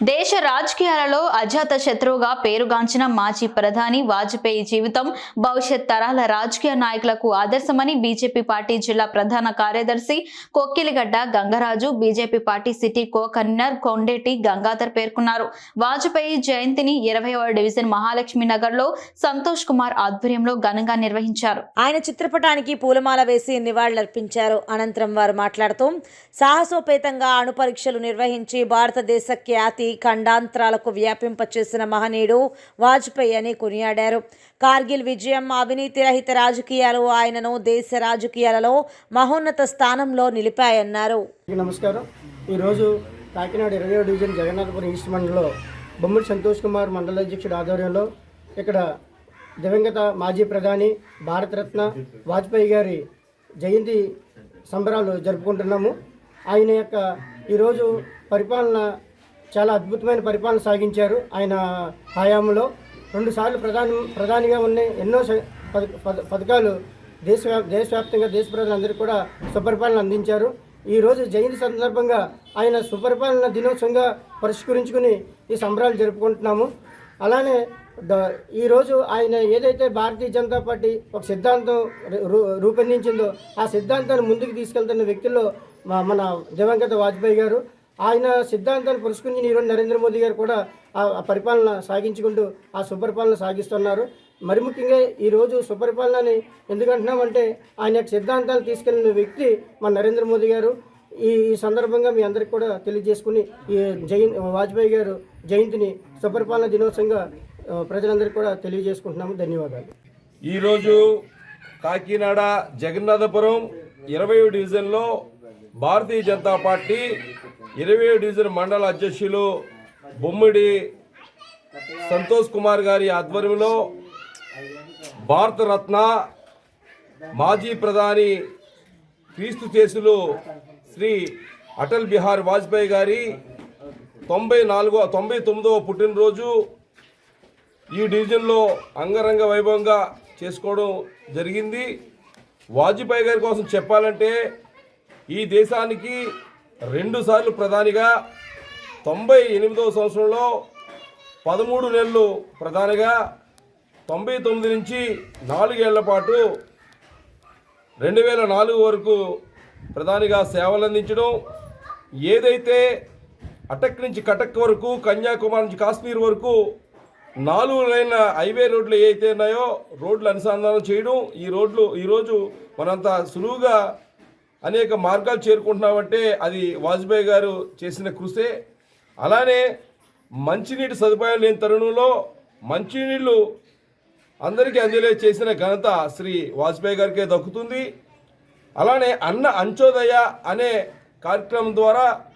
దేశ రాజకీయాలలో అజాత శత్రువుగా పేరుగాంచిన మాజీ ప్రధాని వాజ్పేయి జీవితం భవిష్యత్ తరాల రాజకీయ నాయకులకు ఆదర్శమని బీజేపీ పార్టీ జిల్లా ప్రధాన కార్యదర్శి Kokkiligadda Gangaraju BJP party city co convener Kondeti Gangadhar పేర్కొన్నారు. వాజ్పేయి జయంతిని ఇరవైవ డివిజన్ మహాలక్ష్మి నగర్లో సంతోష్ కుమార్ ఆధ్వర్యంలో ఘనంగా నిర్వహించారు. ఆయన చిత్రపటానికి పూలమాల వేసి నివాళులర్పించారు. అనంతరం వారు మాట్లాడుతూ సాహసోపేతంగా అణు పరీక్షలు నిర్వహించి భారతదేశ ఖ్యాతి ఖండాంతరాలకు వ్యాపింపచేసిన మహనీయుడు వాజ్పేయి అని కొనియాడారు. కార్గిల్ విజయం అవినీతి రహిత రాజకీయాలు ఆయనను దేశ రాజకీయాలలో మహోన్నత స్థానంలో నిలిపాయన్నారు. నమస్కారం. ఈరోజు కాకినాడ ఇరవై డివిజన్ జగన్నాథపురం ఈస్ట్ మండలంలో బొమ్మడి సంతోష్ కుమార్ మండల అధ్యక్షుడు ఆధ్వర్యంలో ఇక్కడ దివంగత మాజీ ప్రధాని భారతరత్న వాజ్పేయి గారి జయంతి సంబరాలు జరుపుకుంటున్నాము. ఆయన యొక్క ఈరోజు పరిపాలన చాలా అద్భుతమైన పరిపాలన సాగించారు ఆయన హయాంలో. రెండుసార్లు ప్రధాని ప్రధానిగా ఉన్న ఎన్నో పథకాలు దేశవ్యా దేశవ్యాప్తంగా దేశ ప్రజలందరికీ కూడా సుపరిపాలన అందించారు. ఈరోజు జయంతి సందర్భంగా ఆయన సుపరిపాలన దినోత్సవంగా పరిష్కరించుకుని ఈ సంబరాలు జరుపుకుంటున్నాము. అలానే ఈరోజు ఆయన ఏదైతే భారతీయ జనతా పార్టీ ఒక సిద్ధాంతం రూ- రూపొందించిందో ఆ సిద్ధాంతాన్ని ముందుకు తీసుకెళ్తున్న వ్యక్తుల్లో మన దివంగత వాజ్పేయి గారు. ఆయన సిద్ధాంతాన్ని పురస్కరించి ఈరోజు నరేంద్ర మోదీ గారు కూడా ఆ పరిపాలన సాగించుకుంటూ ఆ సుపరిపాలన సాగిస్తున్నారు. మరి ముఖ్యంగా ఈరోజు సుపరిపాలనని ఎందుకంటున్నామంటే ఆయన యొక్క సిద్ధాంతాలు తీసుకెళ్ళిన వ్యక్తి మన నరేంద్ర మోదీ గారు. ఈ ఈ సందర్భంగా మీ అందరికి కూడా తెలియజేసుకుని ఈ జైన్ వాజ్పేయి గారు జయంతిని సుపరిపాలన దినోత్సవంగా ప్రజలందరికీ కూడా తెలియజేసుకుంటున్నాము. ధన్యవాదాలు. ఈరోజు కాకినాడ జగన్నాథపురం ఇరవై డివిజన్లో భారతీయ జనతా పార్టీ ఇరవై డివిజన్ మండల అధ్యక్షులు బొమ్మిడి సంతోష్ కుమార్ గారి ఆధ్వర్యంలో భారతరత్న మాజీ ప్రధాని క్రీస్తు చేసులు శ్రీ అటల్ బిహారీ వాజ్పేయి గారి తొంభై నాలుగో తొంభై తొమ్మిదవ పుట్టినరోజు ఈ డివిజన్లో అంగరంగ వైభవంగా చేసుకోవడం జరిగింది. వాజ్పేయి గారి కోసం చెప్పాలంటే ఈ దేశానికి రెండుసార్లు ప్రధానిగా తొంభై ఎనిమిదవ సంవత్సరంలో పదమూడు నెలలు ప్రధానిగా తొంభై తొమ్మిది నుంచి నాలుగేళ్ళ పాటు రెండు వేల నాలుగు వరకు ప్రధానిగా సేవలు అందించడం ఏదైతే అటక్ నుంచి కటక్ వరకు కన్యాకుమారి నుంచి కాశ్మీర్ వరకు నాలుగు లైన్ల హైవే రోడ్లు ఏవైతే ఉన్నాయో రోడ్లు అనుసంధానం చేయడం ఈ రోడ్లు ఈరోజు మనంత సులువుగా అనేక మార్గాలు చేరుకుంటున్నామంటే అది వాజ్పేయి గారు చేసిన కృషే. అలానే మంచినీటి సదుపాయం లేని తరుణంలో మంచినీళ్ళు అందరికీ అందేలే చేసిన ఘనత శ్రీ వాజ్పేయి గారికే దక్కుతుంది. అలానే అన్న అంచోదయ అనే కార్యక్రమం ద్వారా